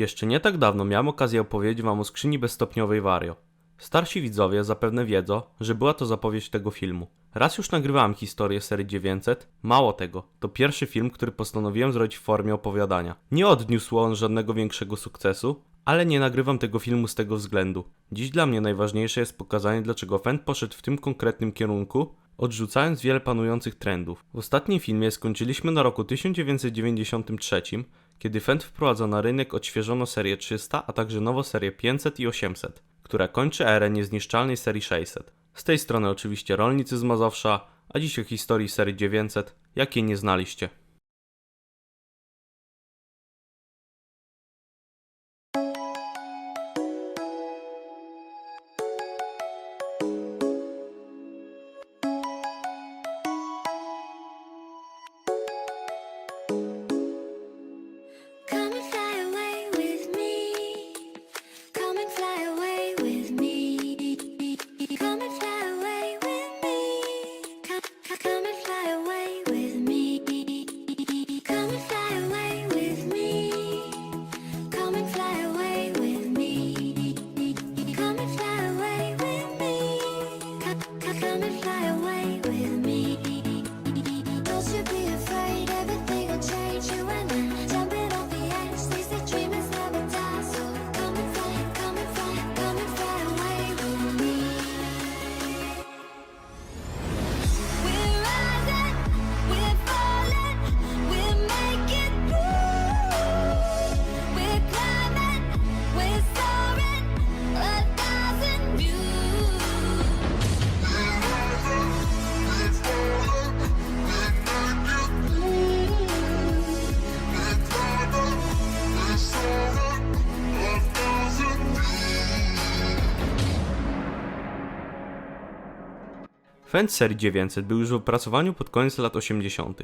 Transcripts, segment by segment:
Jeszcze nie tak dawno miałem okazję opowiedzieć wam o skrzyni bezstopniowej Wario. Starsi widzowie zapewne wiedzą, że była to zapowiedź tego filmu. Raz już nagrywałem historię serii 900, mało tego, to pierwszy film, który postanowiłem zrobić w formie opowiadania. Nie odniósł on żadnego większego sukcesu, ale nie nagrywam tego filmu z tego względu. Dziś dla mnie najważniejsze jest pokazanie, dlaczego fan poszedł w tym konkretnym kierunku, odrzucając wiele panujących trendów. W ostatnim filmie skończyliśmy na roku 1993, kiedy Fendt wprowadza na rynek odświeżoną serię 300, a także nową serię 500 i 800, która kończy erę niezniszczalnej serii 600. Z tej strony oczywiście rolnicy z Mazowsza, a dziś o historii serii 900, jakiej nie znaliście. Summer flowers. Fendt serii 900 był już w opracowaniu pod koniec lat 80.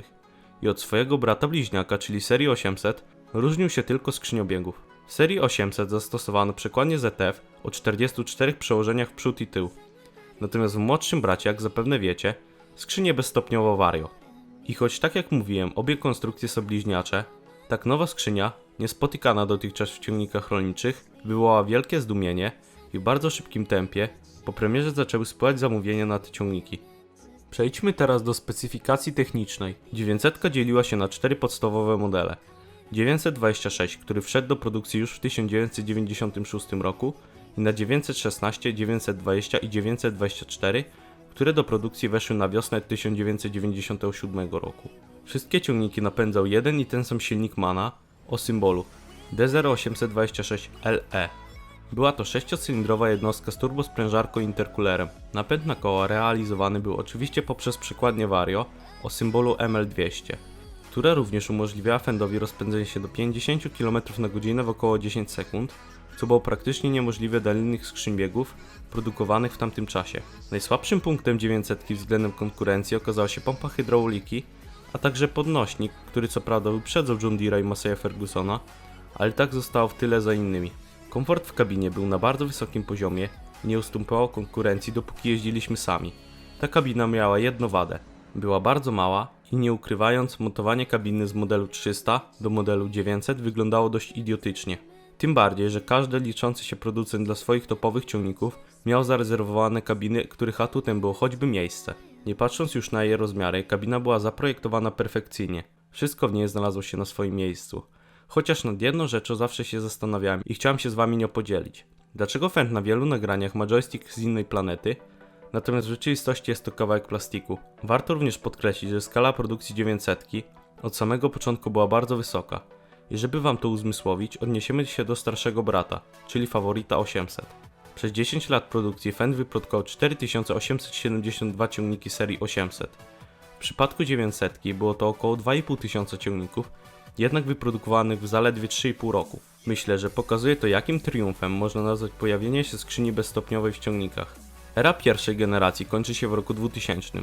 i od swojego brata bliźniaka, czyli serii 800, różnił się tylko skrzyniobiegów. W serii 800 zastosowano przekładnię ZF o 44 przełożeniach przód i tył, natomiast w młodszym bracie, jak zapewne wiecie, skrzynię bezstopniowo Wario. I choć tak jak mówiłem, obie konstrukcje są bliźniacze, tak nowa skrzynia, niespotykana dotychczas w ciągnikach rolniczych, wywołała wielkie zdumienie i w bardzo szybkim tempie po premierze zaczęły spływać zamówienia na te ciągniki. Przejdźmy teraz do specyfikacji technicznej. 900 dzieliła się na cztery podstawowe modele. 926, który wszedł do produkcji już w 1996 roku i na 916, 920 i 924, które do produkcji weszły na wiosnę 1997 roku. Wszystkie ciągniki napędzał jeden i ten sam silnik MANA o symbolu D0826LE. Była to sześciocylindrowa jednostka z turbosprężarką interkulerem. Napęd na koła realizowany był oczywiście poprzez przykładnię Vario o symbolu ML200, która również umożliwiała Fendowi rozpędzenie się do 50 km na godzinę w około 10 sekund, co było praktycznie niemożliwe dla innych skrzyń biegów produkowanych w tamtym czasie. Najsłabszym punktem 900 względem konkurencji okazała się pompa hydrauliki, a także podnośnik, który co prawda wyprzedzał John Deere'a i Massey'a Fergusona, ale tak zostało w tyle za innymi. Komfort w kabinie był na bardzo wysokim poziomie nie ustępował konkurencji dopóki jeździliśmy sami. Ta kabina miała jedną wadę. Była bardzo mała i nie ukrywając, montowanie kabiny z modelu 300 do modelu 900 wyglądało dość idiotycznie. Tym bardziej, że każdy liczący się producent dla swoich topowych ciągników miał zarezerwowane kabiny, których atutem było choćby miejsce. Nie patrząc już na jej rozmiary, kabina była zaprojektowana perfekcyjnie. Wszystko w niej znalazło się na swoim miejscu. Chociaż nad jedną rzeczą zawsze się zastanawiałem i chciałem się z wami nią podzielić. Dlaczego Fendt na wielu nagraniach ma joystick z innej planety, natomiast w rzeczywistości jest to kawałek plastiku? Warto również podkreślić, że skala produkcji 900 od samego początku była bardzo wysoka. I żeby wam to uzmysłowić, odniesiemy się do starszego brata, czyli faworita 800. Przez 10 lat produkcji Fendt wyprodukował 4872 ciągniki serii 800. W przypadku 900 było to około 2500 tysiąca ciągników, jednak wyprodukowanych w zaledwie 3,5 roku. Myślę, że pokazuje to jakim triumfem można nazwać pojawienie się skrzyni bezstopniowej w ciągnikach. Era pierwszej generacji kończy się w roku 2000.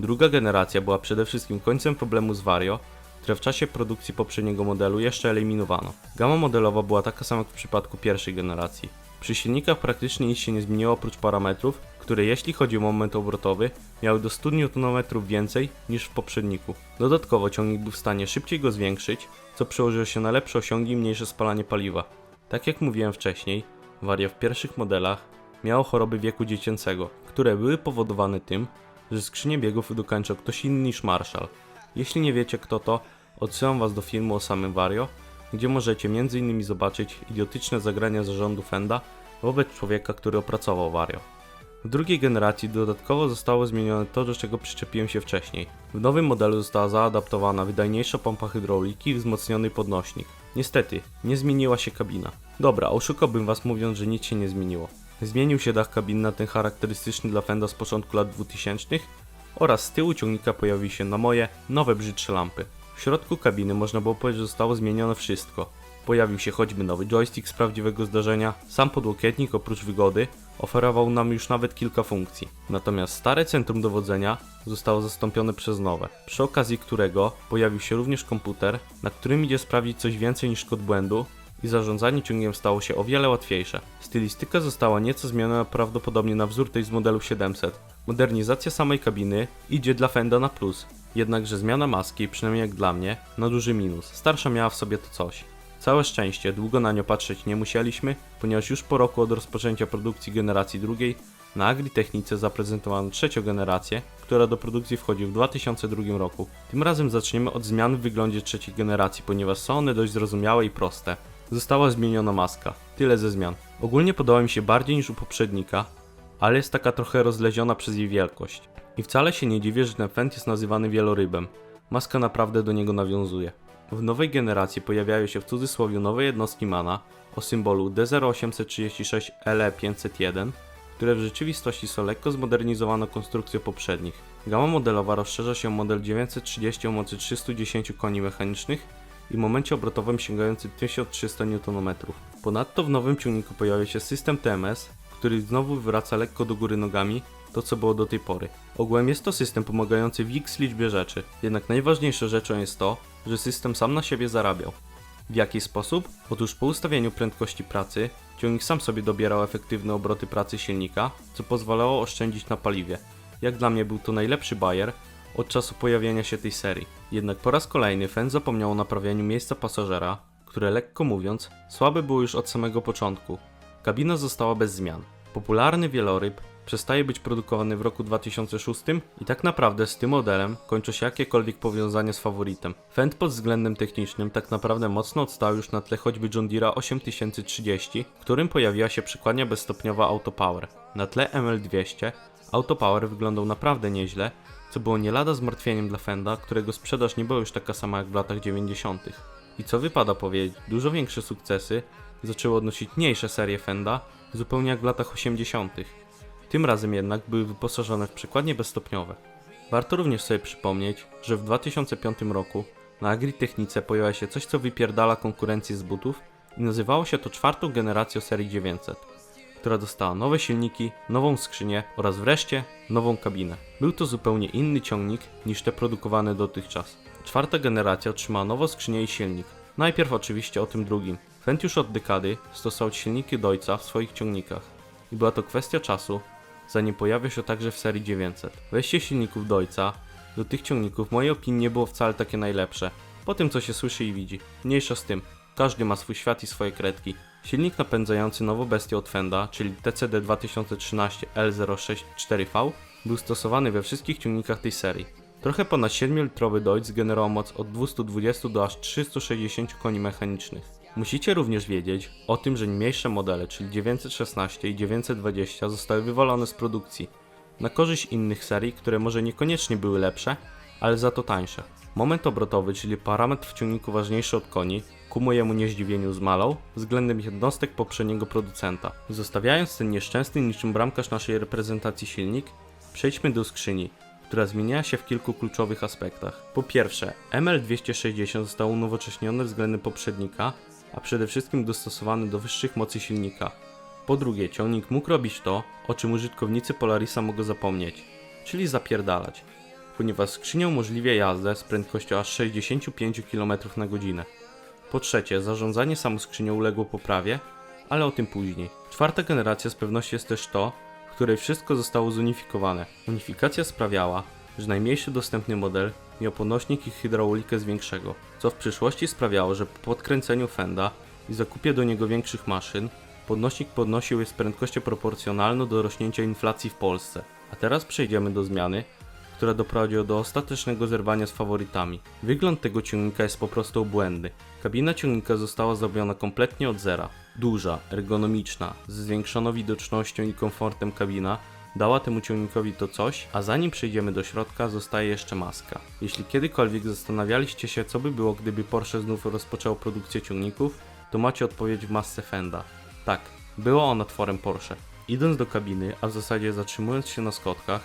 Druga generacja była przede wszystkim końcem problemu z Vario, które w czasie produkcji poprzedniego modelu jeszcze eliminowano. Gama modelowa była taka sama jak w przypadku pierwszej generacji. Przy silnikach praktycznie nic się nie zmieniło oprócz parametrów, które jeśli chodzi o moment obrotowy, miały do 100 Nm więcej niż w poprzedniku. Dodatkowo ciągnik był w stanie szybciej go zwiększyć, co przełożyło się na lepsze osiągi i mniejsze spalanie paliwa. Tak jak mówiłem wcześniej, Vario w pierwszych modelach miało choroby wieku dziecięcego, które były powodowane tym, że skrzynię biegów dokończał ktoś inny niż Marshall. Jeśli nie wiecie kto to, odsyłam was do filmu o samym Vario, gdzie możecie m.in. zobaczyć idiotyczne zagrania zarządu Fenda wobec człowieka, który opracował Vario. W drugiej generacji dodatkowo zostało zmienione to, do czego przyczepiłem się wcześniej. W nowym modelu została zaadaptowana wydajniejsza pompa hydrauliki i wzmocniony podnośnik. Niestety, nie zmieniła się kabina. Dobra, oszukałbym was mówiąc, że nic się nie zmieniło. Zmienił się dach kabiny na ten charakterystyczny dla Fenda z początku lat 2000 oraz z tyłu ciągnika pojawiły się na moje nowe brzydsze lampy. W środku kabiny można było powiedzieć, że zostało zmienione wszystko. Pojawił się choćby nowy joystick z prawdziwego zdarzenia, sam podłokietnik oprócz wygody oferował nam już nawet kilka funkcji. Natomiast stare centrum dowodzenia zostało zastąpione przez nowe, przy okazji którego pojawił się również komputer, na którym idzie sprawdzić coś więcej niż kod błędu i zarządzanie ciągiem stało się o wiele łatwiejsze. Stylistyka została nieco zmieniona prawdopodobnie na wzór tej z modelu 700. Modernizacja samej kabiny idzie dla Fenda na plus, jednakże zmiana maski, przynajmniej jak dla mnie, na duży minus. Starsza miała w sobie to coś. Całe szczęście, długo na nią patrzeć nie musieliśmy, ponieważ już po roku od rozpoczęcia produkcji generacji drugiej na Agritechnice zaprezentowano trzecią generację, która do produkcji wchodzi w 2002 roku. Tym razem zaczniemy od zmian w wyglądzie trzeciej generacji, ponieważ są one dość zrozumiałe i proste. Została zmieniona maska. Tyle ze zmian. Ogólnie podoba mi się bardziej niż u poprzednika, ale jest taka trochę rozleziona przez jej wielkość. I wcale się nie dziwię, że ten Fendt jest nazywany wielorybem. Maska naprawdę do niego nawiązuje. W nowej generacji pojawiają się w cudzysłowie nowe jednostki mana o symbolu D0836LE501, które w rzeczywistości są lekko zmodernizowaną konstrukcją poprzednich. Gama modelowa rozszerza się o model 930 o mocy 310 koni mechanicznych i momencie obrotowym sięgający 1300 Nm. Ponadto w nowym ciągniku pojawia się system TMS, który znowu wywraca lekko do góry nogami to, co było do tej pory. Ogółem jest to system pomagający w x liczbie rzeczy, jednak najważniejszą rzeczą jest to, że system sam na siebie zarabiał. W jaki sposób? Otóż po ustawieniu prędkości pracy, ciągnik sam sobie dobierał efektywne obroty pracy silnika, co pozwalało oszczędzić na paliwie. Jak dla mnie był to najlepszy bajer od czasu pojawienia się tej serii. Jednak po raz kolejny Fendt zapomniał o naprawianiu miejsca pasażera, które lekko mówiąc, słabe było już od samego początku. Kabina została bez zmian. Popularny wieloryb przestaje być produkowany w roku 2006 i tak naprawdę z tym modelem kończy się jakiekolwiek powiązanie z faworytem. Fendt pod względem technicznym tak naprawdę mocno odstał już na tle choćby John Deere'a 8030, w którym pojawiła się przykładnia bezstopniowa Autopower. Na tle ML200 Autopower wyglądał naprawdę nieźle, co było nie lada zmartwieniem dla Fenda, którego sprzedaż nie była już taka sama jak w latach 90. I co wypada powiedzieć, dużo większe sukcesy zaczęły odnosić mniejsze serie Fenda, zupełnie jak w latach 80. Tym razem jednak były wyposażone w przykładnie bezstopniowe. Warto również sobie przypomnieć, że w 2005 roku na Agritechnice pojawia się coś, co wypierdala konkurencję z butów i nazywało się to czwartą generacją serii 900, która dostała nowe silniki, nową skrzynię oraz wreszcie nową kabinę. Był to zupełnie inny ciągnik niż te produkowane dotychczas. Czwarta generacja otrzymała nową skrzynię i silnik. Najpierw oczywiście o tym drugim. Fendt już od dekady stosował silniki Deutza w swoich ciągnikach i była to kwestia czasu, zanim pojawił się także w serii 900. Wejście silników Deutza do tych ciągników w mojej opinii nie było wcale takie najlepsze. Po tym co się słyszy i widzi. Mniejsza z tym. Każdy ma swój świat i swoje kredki. Silnik napędzający nową bestię od Fenda, czyli TCD 2013 L064V, był stosowany we wszystkich ciągnikach tej serii. Trochę ponad 7-litrowy Deutz generował moc od 220 do aż 360 koni mechanicznych. Musicie również wiedzieć o tym, że mniejsze modele, czyli 916 i 920 zostały wywalone z produkcji na korzyść innych serii, które może niekoniecznie były lepsze, ale za to tańsze. Moment obrotowy, czyli parametr w ciągniku ważniejszy od koni, ku mojemu niezdziwieniu zmalał względem jednostek poprzedniego producenta. Zostawiając ten nieszczęsny niczym bramkarz naszej reprezentacji silnik, przejdźmy do skrzyni, która zmieniała się w kilku kluczowych aspektach. Po pierwsze, ML260 został unowocześniony względem poprzednika, a przede wszystkim dostosowany do wyższych mocy silnika. Po drugie, ciągnik mógł robić to, o czym użytkownicy Polarisa mogą zapomnieć, czyli zapierdalać, ponieważ skrzynia umożliwia jazdę z prędkością aż 65 km na godzinę. Po trzecie, zarządzanie samą skrzynią uległo poprawie, ale o tym później. Czwarta generacja z pewnością jest też to, w której wszystko zostało zunifikowane. Unifikacja sprawiała, że najmniejszy dostępny model miał podnośnik i hydraulikę z większego, co w przyszłości sprawiało, że po podkręceniu fenda i zakupie do niego większych maszyn, podnośnik podnosił je z prędkością proporcjonalną do rośnięcia inflacji w Polsce. A teraz przejdziemy do zmiany, która doprowadziła do ostatecznego zerwania z faworytami. Wygląd tego ciągnika jest po prostu obłędny. Kabina ciągnika została zrobiona kompletnie od zera. Duża, ergonomiczna, z zwiększoną widocznością i komfortem kabina dała temu ciągnikowi to coś, a zanim przejdziemy do środka zostaje jeszcze maska. Jeśli kiedykolwiek zastanawialiście się co by było gdyby Porsche znów rozpoczęło produkcję ciągników, to macie odpowiedź w masce Fenda. Tak, była ona tworem Porsche. Idąc do kabiny, a w zasadzie zatrzymując się na schodkach,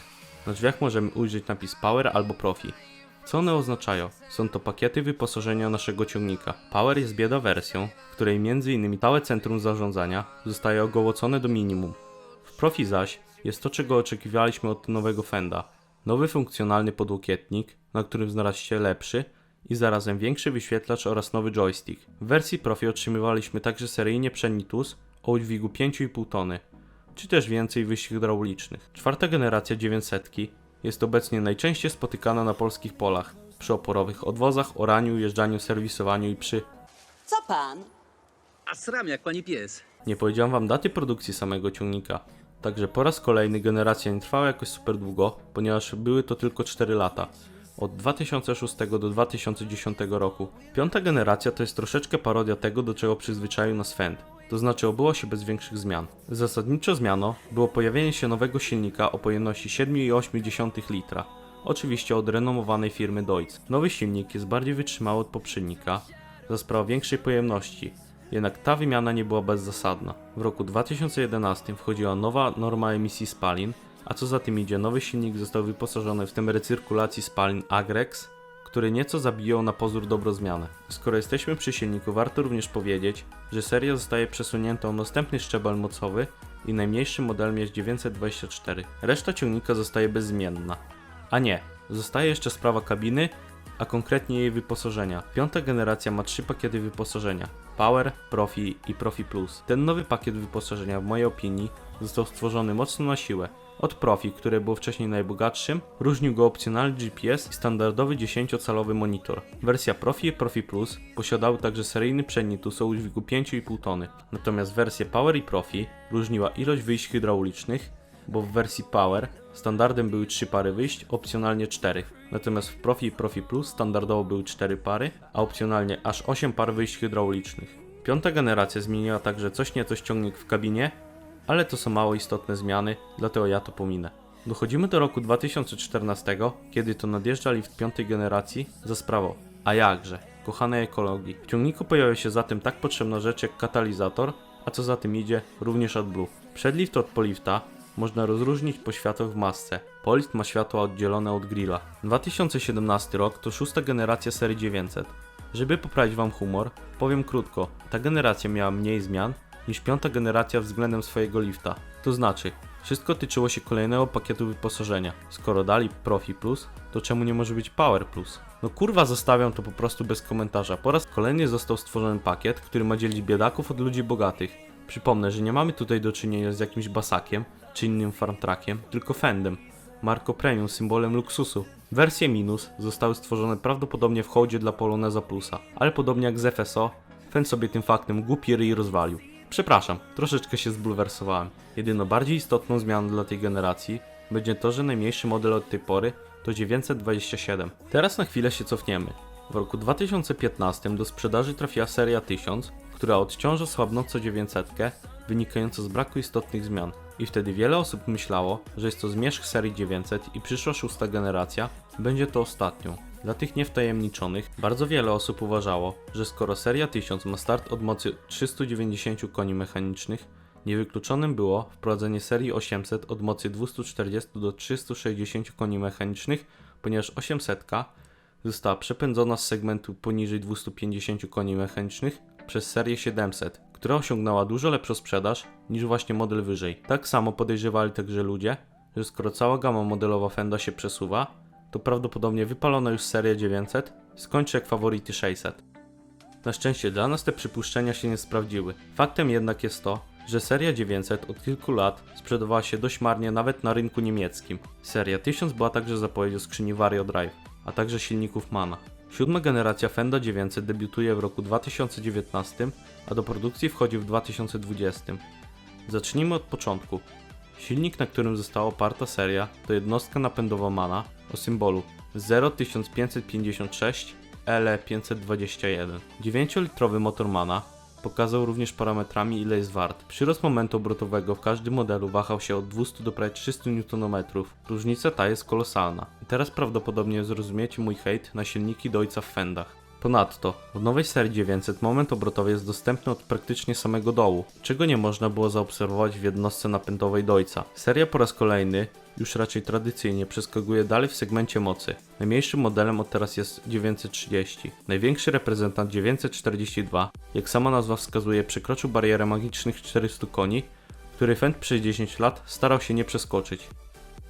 na drzwiach możemy ujrzeć napis Power albo Profi. Co one oznaczają? Są to pakiety wyposażenia naszego ciągnika. Power jest bieda wersją, w której m.in. całe centrum zarządzania zostaje ogołocone do minimum. W Profi zaś jest to, czego oczekiwaliśmy od nowego Fenda. Nowy funkcjonalny podłokietnik, na którym znalazł się lepszy i zarazem większy wyświetlacz oraz nowy joystick. W wersji Profi otrzymywaliśmy także seryjnie przedni TUS o udźwigu 5,5 tony, czy też więcej wyjść hydraulicznych. Czwarta generacja 900 jest obecnie najczęściej spotykana na polskich polach, przy oporowych odwozach, oraniu, jeżdżaniu, serwisowaniu i przy... Co pan? A sram jak pani pies. Nie powiedziałem wam daty produkcji samego ciągnika. Także po raz kolejny generacja nie trwała jakoś super długo, ponieważ były to tylko 4 lata. Od 2006 do 2010 roku. Piąta generacja to jest troszeczkę parodia tego, do czego przyzwyczaił nas Fend. To znaczy obyło się bez większych zmian. Zasadniczo zmianą było pojawienie się nowego silnika o pojemności 7,8 litra. Oczywiście od renomowanej firmy Deutz. Nowy silnik jest bardziej wytrzymały od poprzednika, za sprawą większej pojemności, jednak ta wymiana nie była bezzasadna. W roku 2011 wchodziła nowa norma emisji spalin, a co za tym idzie, nowy silnik został wyposażony w system recyrkulacji spalin Agrex, który nieco zabijał na pozór dobrą zmianę. Skoro jesteśmy przy silniku, warto również powiedzieć, że seria zostaje przesunięta o następny szczebel mocowy i najmniejszym modelem jest 924. Reszta ciągnika zostaje bezzmienna. A nie, zostaje jeszcze sprawa kabiny, a konkretnie jej wyposażenia. Piąta generacja ma trzy pakiety wyposażenia: Power, Profi i Profi Plus. Ten nowy pakiet wyposażenia, w mojej opinii, został stworzony mocno na siłę. Od Profi, które było wcześniej najbogatszym, różnił go opcjonalny GPS i standardowy 10-calowy monitor. Wersja Profi i Profi Plus posiadały także seryjny przedni TUS o udźwigu 5,5 tony. Natomiast wersje Power i Profi różniła ilość wyjść hydraulicznych, bo w wersji Power standardem były 3 pary wyjść, opcjonalnie 4. Natomiast w Profi i Profi Plus standardowo były 4 pary, a opcjonalnie aż 8 par wyjść hydraulicznych. Piąta generacja zmieniła także coś nieco ściągnik w kabinie, ale to są mało istotne zmiany, dlatego ja to pominę. Dochodzimy do roku 2014, kiedy to nadjeżdżali w piątej generacji za sprawą, a jakże, kochanej ekologii. W ciągniku pojawia się zatem tak potrzebna rzecz jak katalizator, a co za tym idzie, również AdBlue. Przedlift od polifta można rozróżnić po światłach w masce. Polift ma światła oddzielone od grilla. 2017 rok to szósta generacja serii 900. Żeby poprawić wam humor, powiem krótko, ta generacja miała mniej zmian niż piąta generacja względem swojego lifta. To znaczy, wszystko tyczyło się kolejnego pakietu wyposażenia. Skoro dali Profi Plus, to czemu nie może być Power Plus? No kurwa zostawiam to po prostu bez komentarza. Po raz kolejny został stworzony pakiet, który ma dzielić biedaków od ludzi bogatych. Przypomnę, że nie mamy tutaj do czynienia z jakimś basakiem czy innym farmtrakiem, tylko Fendem. Marko Premium, symbolem luksusu. Wersje minus zostały stworzone prawdopodobnie w hołdzie dla Poloneza Plusa, ale podobnie jak z FSO, Fend sobie tym faktem głupi ryj rozwalił. Przepraszam, troszeczkę się zbulwersowałem. Jedyną bardziej istotną zmianą dla tej generacji będzie to, że najmniejszy model od tej pory to 927. Teraz na chwilę się cofniemy. W roku 2015 do sprzedaży trafiła seria 1000, która odciąża słabnącą 900, wynikająco z braku istotnych zmian. I wtedy wiele osób myślało, że jest to zmierzch serii 900 i przyszła szósta generacja będzie to ostatnią. Dla tych niewtajemniczonych, bardzo wiele osób uważało, że skoro seria 1000 ma start od mocy 390 koni mechanicznych, niewykluczonym było wprowadzenie serii 800 od mocy 240 do 360 koni mechanicznych, ponieważ 800 została przepędzona z segmentu poniżej 250 koni mechanicznych przez serię 700, która osiągnęła dużo lepszą sprzedaż niż właśnie model wyżej. Tak samo podejrzewali także ludzie, że skoro cała gama modelowa Fenda się przesuwa, to prawdopodobnie wypalona już seria 900 skończy jak faworyty 600. Na szczęście dla nas te przypuszczenia się nie sprawdziły. Faktem jednak jest to, że seria 900 od kilku lat sprzedawała się dość marnie nawet na rynku niemieckim. Seria 1000 była także zapowiedzią skrzyni Vario Drive, a także silników MANA. Siódma generacja Fenda 900 debiutuje w roku 2019, a do produkcji wchodzi w 2020. Zacznijmy od początku. Silnik, na którym została oparta seria, to jednostka napędowa MANA o symbolu 01556 LE521. 9-litrowy motor MANA pokazał również parametrami ile jest wart. Przyrost momentu obrotowego w każdym modelu wahał się od 200 do prawie 300 Nm. Różnica ta jest kolosalna. I teraz prawdopodobnie zrozumiecie mój hejt na silniki do ojca w Fendach. Ponadto, w nowej serii 900 moment obrotowy jest dostępny od praktycznie samego dołu, czego nie można było zaobserwować w jednostce napędowej Dojca. Seria po raz kolejny, już raczej tradycyjnie, przeskakuje dalej w segmencie mocy. Najmniejszym modelem od teraz jest 930. Największy reprezentant 942, jak sama nazwa wskazuje, przekroczył barierę magicznych 400 koni, który Fend przez 10 lat starał się nie przeskoczyć.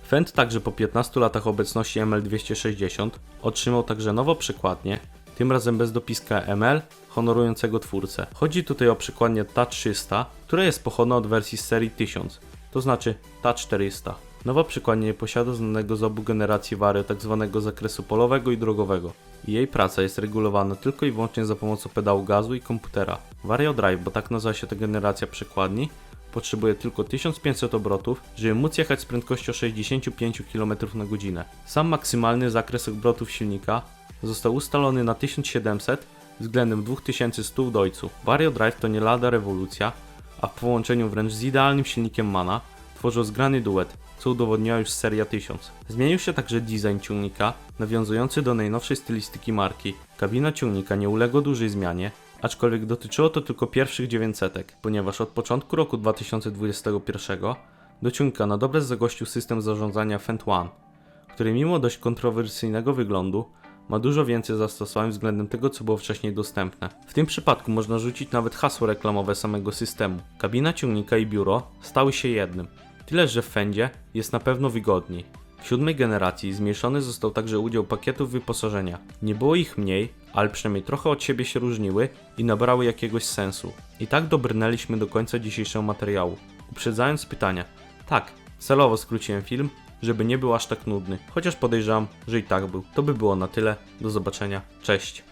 Fend także po 15 latach obecności ML260 otrzymał także nową przekładnię, tym razem bez dopiska ML, honorującego twórcę. Chodzi tutaj o przekładnię TA300, która jest pochodna od wersji z serii 1000, to znaczy TA400. Nowa przekładnia nie posiada znanego z obu generacji Vario tzw. zakresu polowego i drogowego. Jej praca jest regulowana tylko i wyłącznie za pomocą pedału gazu i komputera. Vario Drive, bo tak nazywa się ta generacja przekładni, potrzebuje tylko 1500 obrotów, żeby móc jechać z prędkością 65 km na godzinę. Sam maksymalny zakres obrotów silnika został ustalony na 1700 względem 2100 w Dojcu. Vario Drive to nie lada rewolucja, a w połączeniu wręcz z idealnym silnikiem MANA tworzą zgrany duet, co udowodniła już seria 1000. Zmienił się także design ciągnika, nawiązujący do najnowszej stylistyki marki. Kabina ciągnika nie uległa dużej zmianie, aczkolwiek dotyczyło to tylko pierwszych 900, ponieważ od początku roku 2021 do ciągnika na dobre zagościł system zarządzania Fend One, który mimo dość kontrowersyjnego wyglądu ma dużo więcej zastosowań względem tego, co było wcześniej dostępne. W tym przypadku można rzucić nawet hasło reklamowe samego systemu. Kabina ciągnika i biuro stały się jednym. Tyle, że w Fendzie jest na pewno wygodniej. W siódmej generacji zmniejszony został także udział pakietów wyposażenia. Nie było ich mniej, ale przynajmniej trochę od siebie się różniły i nabrały jakiegoś sensu. I tak dobrnęliśmy do końca dzisiejszego materiału. Uprzedzając pytania. Tak, celowo skróciłem film, żeby nie był aż tak nudny, chociaż podejrzewam, że i tak był. To by było na tyle. Do zobaczenia. Cześć.